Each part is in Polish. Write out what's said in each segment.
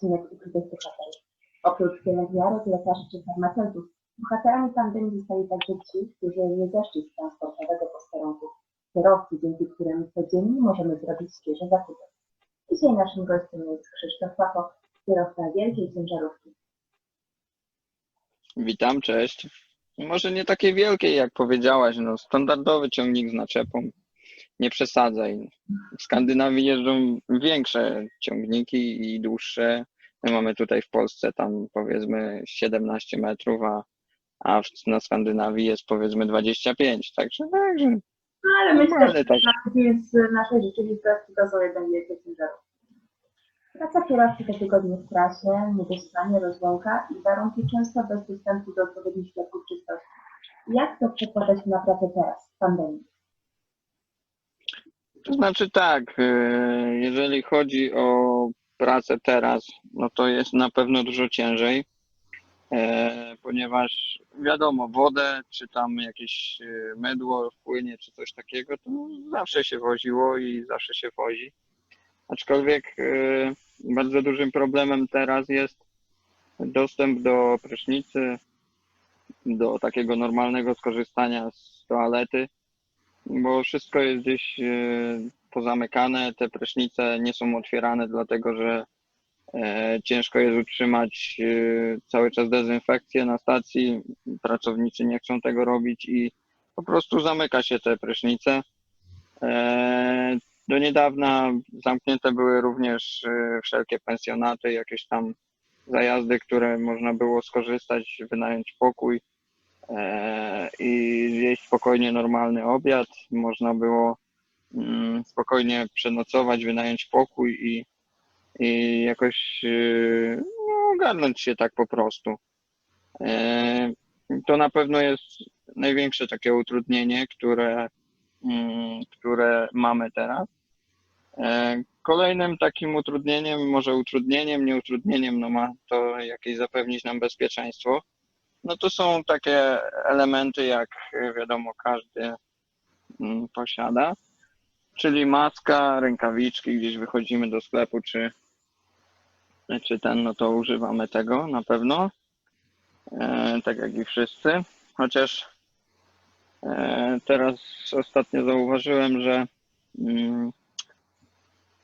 odcinek Ukrytych Bohaterów. Oprócz pielęgniarek, lekarzy czy farmaceutów, bohaterami pandemii zostali także ci, którzy nie zeszli z transportowego posterunku. Kierowcy, dzięki którym codziennie możemy zrobić świeże zakupy. Dzisiaj naszym gościem jest Krzysztof Pacho, kierowca wielkiej ciężarówki. Witam, cześć. Może nie takie wielkie, jak powiedziałaś, no standardowy ciągnik z naczepą. Nie przesadzaj. W Skandynawii jeżdżą większe ciągniki i dłuższe. My mamy tutaj w Polsce tam powiedzmy 17 metrów, a, a w- na Skandynawii jest powiedzmy 25. Także, także No ale myślę, Normalne że tak. tak. z naszej rzeczywistości to są jednak wielkie ciężarówki. Praca kierowcy to tygodnie w trasie, niedospanie, rozłąka i warunki często bez dostępu do odpowiednich środków czystości. Jak to przekłada się na pracę teraz, w pandemii? To znaczy tak, e, jeżeli chodzi o pracę teraz, no to jest na pewno dużo ciężej, e, ponieważ wiadomo, wodę czy tam jakieś e, mydło wpłynie czy coś takiego, to zawsze się woziło i zawsze się wozi. Aczkolwiek e, bardzo dużym problemem teraz jest dostęp do prysznicy, do takiego normalnego skorzystania z toalety bo wszystko jest gdzieś e, pozamykane, te prysznice nie są otwierane, dlatego że e, ciężko jest utrzymać e, cały czas dezynfekcję na stacji. Pracownicy nie chcą tego robić i po prostu zamyka się te prysznice. E, Do niedawna zamknięte były również wszelkie pensjonaty, jakieś tam zajazdy, które można było skorzystać, wynająć pokój i zjeść spokojnie normalny obiad. Można było spokojnie przenocować, wynająć pokój i, i jakoś e, no, ogarnąć się tak po prostu. E, To na pewno jest największe takie utrudnienie, które, mm, które mamy teraz. E, Kolejnym takim utrudnieniem, może utrudnieniem, nie utrudnieniem, no ma to jakieś zapewnić nam bezpieczeństwo. No to są takie elementy, jak y, wiadomo każdy mm, posiada, czyli maska, rękawiczki, gdzieś wychodzimy do sklepu, czy, czy ten, no to używamy tego na pewno, e, tak jak i wszyscy. Chociaż e, teraz ostatnio zauważyłem, że mm,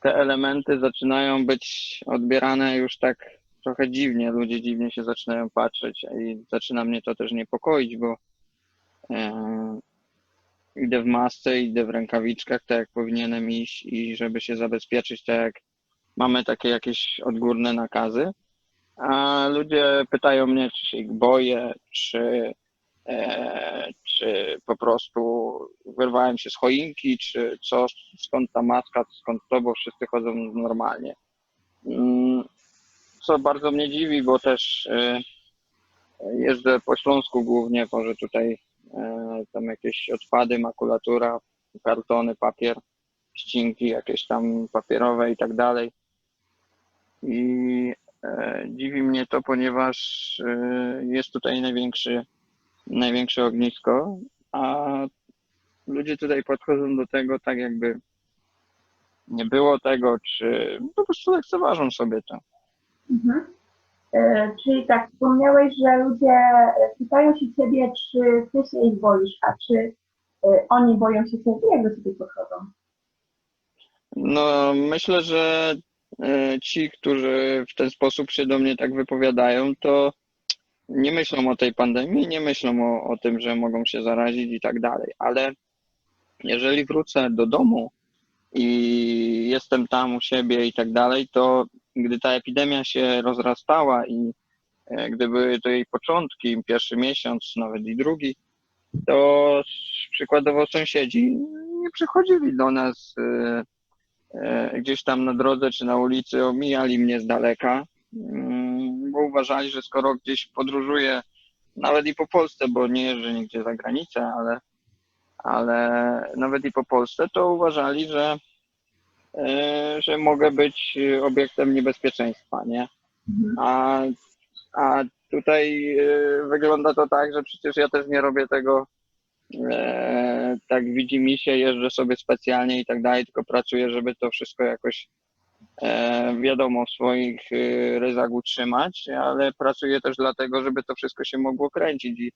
te elementy zaczynają być odbierane już tak trochę dziwnie, ludzie dziwnie się zaczynają patrzeć i zaczyna mnie to też niepokoić, bo e, idę w masce, idę w rękawiczkach, tak jak powinienem iść i żeby się zabezpieczyć, tak jak mamy takie jakieś odgórne nakazy, a ludzie pytają mnie, czy się ich boję, czy, e, czy po prostu wyrwałem się z choinki, czy co, skąd ta maska, skąd to, bo wszyscy chodzą normalnie. Mm, co bardzo mnie dziwi, bo też y, jeżdżę po Śląsku głównie, może tutaj e, tam jakieś odpady, makulatura, kartony, papier, ścinki jakieś tam papierowe i tak dalej. I e, dziwi mnie to, ponieważ e, jest tutaj największy, największe ognisko, a ludzie tutaj podchodzą do tego tak jakby nie było tego, czy po prostu lekceważą sobie to. Mhm. E, czyli tak, wspomniałeś, że ludzie e, pytają się ciebie, czy ty się ich boisz, a czy e, oni boją się ciebie, jak do ciebie podchodzą? No, myślę, że ci, którzy w ten sposób się do mnie tak wypowiadają, to nie myślą o tej pandemii, nie myślą o, o tym, że mogą się zarazić i tak dalej. Ale jeżeli wrócę do domu i jestem tam u siebie i tak dalej, to gdy ta epidemia się rozrastała i e, gdy były to jej początki, pierwszy miesiąc, nawet i drugi, to przykładowo sąsiedzi nie przychodzili do nas e, e, gdzieś tam na drodze czy na ulicy, omijali mnie z daleka, mm, bo uważali, że skoro gdzieś podróżuję, nawet i po Polsce, bo nie jeżdżę nigdzie za granicę, ale, ale nawet i po Polsce, to uważali, że, że mogę być obiektem niebezpieczeństwa, nie? Mhm. A, a tutaj e, wygląda to tak, że przecież ja też nie robię tego e, tak widzi mi się, jeżdżę sobie specjalnie i tak dalej, tylko pracuję, żeby to wszystko jakoś e, wiadomo, w swoich e, ryzach utrzymać, ale pracuję też dlatego, żeby to wszystko się mogło kręcić i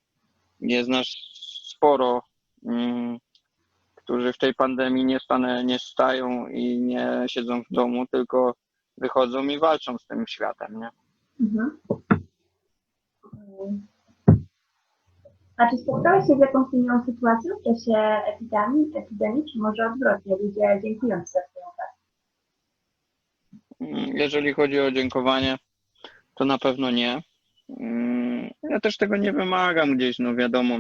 jest nas sporo, mm, którzy w tej pandemii nie, stane, nie stają i nie siedzą w domu, tylko wychodzą i walczą z tym światem, nie? Mhm. A czy spotkałeś się z jakąś inną sytuacją w czasie epidemii, epidemii czy może odwrotnie, ludzie dziękują za swoją pracę? Mm, Jeżeli chodzi o dziękowanie, to na pewno nie. Mm, Ja też tego nie wymagam gdzieś, no wiadomo,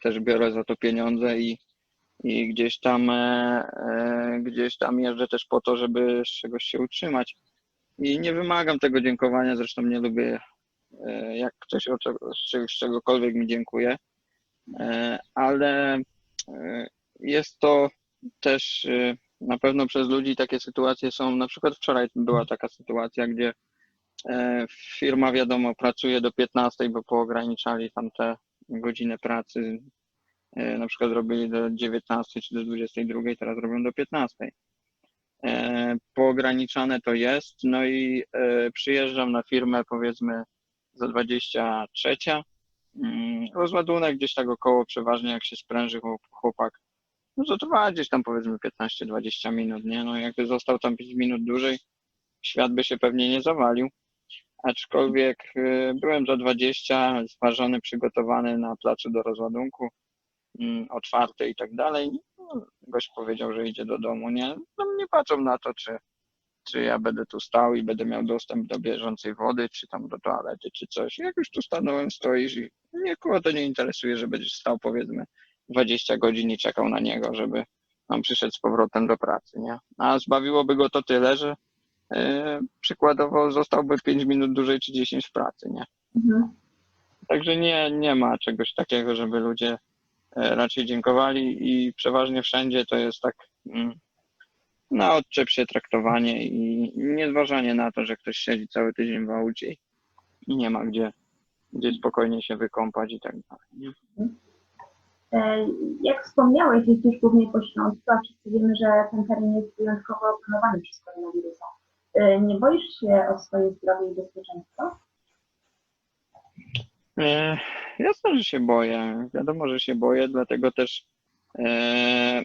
też biorę za to pieniądze i, i gdzieś tam e, e, gdzieś tam jeżdżę też po to, żeby z czegoś się utrzymać. I nie wymagam tego dziękowania, zresztą nie lubię, e, jak ktoś o z czego- z czegokolwiek mi dziękuję, E, ale e, jest to też e, na pewno przez ludzi takie sytuacje są. Na przykład wczoraj była taka sytuacja, gdzie firma, wiadomo, pracuje do 15, bo poograniczali tam te godziny pracy. E, Na przykład robili do 19 czy do 22, teraz robią do 15. E, Poograniczane to jest, no i e, przyjeżdżam na firmę powiedzmy za 23. Mm, Rozładunek gdzieś tak około przeważnie jak się spręży chłop- chłopak no to trwa gdzieś tam powiedzmy 15-20 minut, nie? No jakby został tam 5 minut dłużej, świat by się pewnie nie zawalił. Aczkolwiek byłem za 20, zważony, przygotowany na placu do rozładunku, o czwartej i tak dalej. No, gość powiedział, że idzie do domu, nie? No nie patrzą na to, czy, czy ja będę tu stał i będę miał dostęp do bieżącej wody, czy tam do toalety, czy coś. Jak już tu stanąłem, stoisz i nikogo to nie interesuje, że będziesz stał powiedzmy 20 godzin i czekał na niego, żeby on przyszedł z powrotem do pracy, nie? A zbawiłoby go to tyle, że e, przykładowo zostałby 5 minut dłużej czy 10 w pracy, nie? Mhm. Także nie, nie ma czegoś takiego, żeby ludzie raczej dziękowali i przeważnie wszędzie to jest tak mm, na odczep się traktowanie i nie zważanie na to, że ktoś siedzi cały tydzień w aucie i nie ma gdzie, gdzie spokojnie się wykąpać i tak dalej. E, Jak wspomniałeś, jeździsz głównie po Śląsku, a wszyscy wiemy, że ten teren jest wyjątkowo opanowany przez koronawirusa. E, Nie boisz się o swoje zdrowie i bezpieczeństwo? E, Jasne, że się boję. Wiadomo, że się boję, dlatego też e,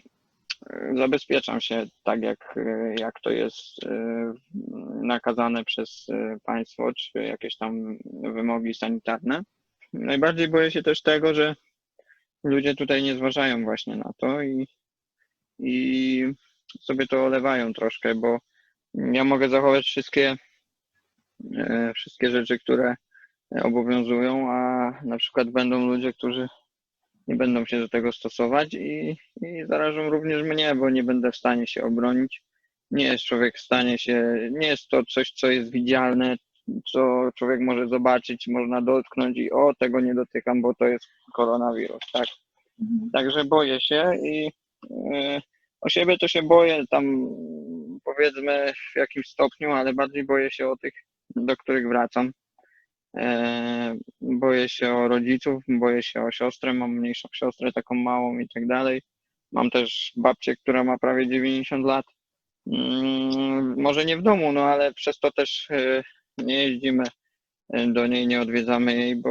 zabezpieczam się tak, jak, e, jak to jest nakazane przez państwo, czy jakieś tam wymogi sanitarne. Najbardziej boję się też tego, że ludzie tutaj nie zważają właśnie na to i, i sobie to olewają troszkę, bo ja mogę zachować wszystkie, wszystkie rzeczy, które obowiązują, a na przykład będą ludzie, którzy nie będą się do tego stosować i, i zarażą również mnie, bo nie będę w stanie się obronić. Nie jest człowiek w stanie się, nie jest to coś, co jest widzialne, co człowiek może zobaczyć, można dotknąć i o, tego nie dotykam, bo to jest koronawirus, tak? Mhm. Także boję się i e, o siebie to się boję tam powiedzmy w jakimś stopniu, ale bardziej boję się o tych, do których wracam. E, Boję się o rodziców, boję się o siostrę, mam mniejszą siostrę, taką małą i tak dalej. Mam też babcię, która ma prawie 90 lat. Mm, Może nie w domu, no ale przez to też e, nie jeździmy e, do niej, nie odwiedzamy jej, bo,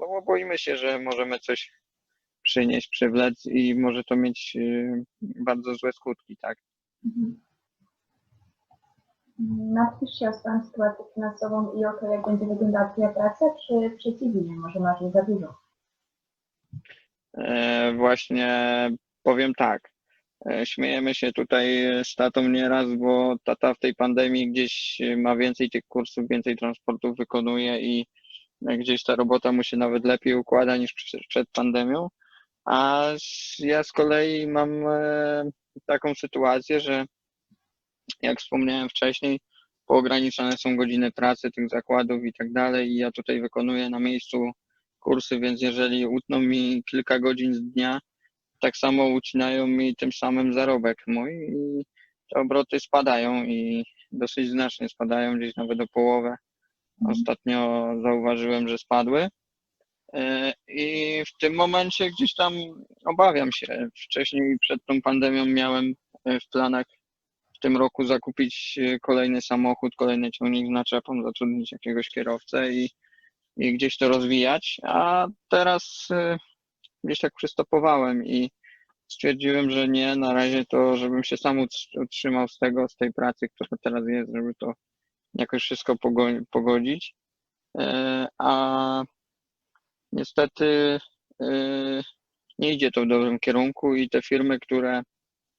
no bo boimy się, że możemy coś przynieść, przywlec i może to mieć bardzo złe skutki, tak? Mhm. Martwisz się o swoją sytuację finansową i o to, jak będzie wyglądała Twoja praca, czy przeciwnie, może masz za dużo? E, Właśnie powiem tak. e, Śmiejemy się tutaj z tatą nieraz, bo tata w tej pandemii gdzieś ma więcej tych kursów, więcej transportów wykonuje i gdzieś ta robota mu się nawet lepiej układa niż przed- pandemią. A ja z kolei mam e, taką sytuację, że jak wspomniałem wcześniej, poograniczane są godziny pracy tych zakładów i tak dalej i ja tutaj wykonuję na miejscu kursy, więc jeżeli utną mi kilka godzin z dnia, tak samo ucinają mi tym samym zarobek mój i te obroty spadają i dosyć znacznie spadają, gdzieś nawet o połowę. Ostatnio zauważyłem, że spadły. E, I w tym momencie gdzieś tam obawiam się. Wcześniej przed tą pandemią miałem e, w planach tym roku zakupić e, kolejny samochód, kolejny ciągnik z naczepą, zatrudnić jakiegoś kierowcę i, i gdzieś to rozwijać. A teraz e, gdzieś tak przystopowałem i stwierdziłem, że nie, na razie to, żebym się sam utr- utrzymał z tego, z tej pracy, która teraz jest, żeby to jakoś wszystko pogo- pogodzić. E, A niestety nie idzie to w dobrym kierunku i te firmy, które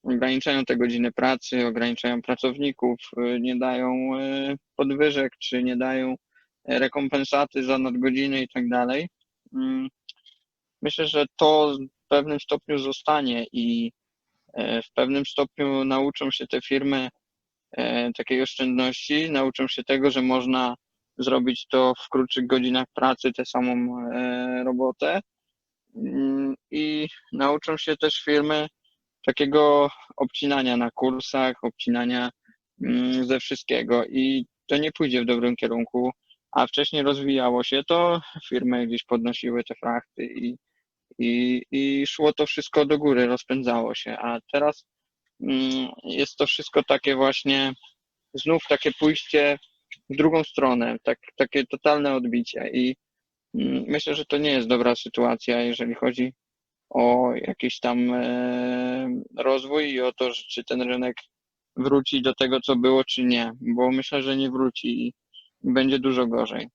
ograniczają te godziny pracy, ograniczają pracowników, e, nie dają e, podwyżek, czy nie dają e, rekompensaty za nadgodziny i tak dalej. Mm, Myślę, że to w pewnym stopniu zostanie i w pewnym stopniu nauczą się te firmy takiej oszczędności, nauczą się tego, że można zrobić to w krótszych godzinach pracy, tę samą robotę Mm, i nauczą się też firmy takiego obcinania na kursach, obcinania mm, ze wszystkiego i to nie pójdzie w dobrym kierunku, a wcześniej rozwijało się to, firmy gdzieś podnosiły te frachty i, i, i szło to wszystko do góry, rozpędzało się, a teraz mm, jest to wszystko takie właśnie, znów takie pójście w drugą stronę, tak, takie totalne odbicie i mm, myślę, że to nie jest dobra sytuacja, jeżeli chodzi o jakiś tam e, rozwój i o to, czy ten rynek wróci do tego, co było, czy nie, bo myślę, że nie wróci i będzie dużo gorzej.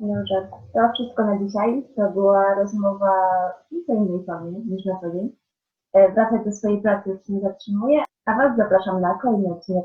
Dobrze, to wszystko na dzisiaj. To była rozmowa nieco innej formie niż na co dzień. E, Wracać do swojej pracy już nie zatrzymuję, a Was zapraszam na kolejny odcinek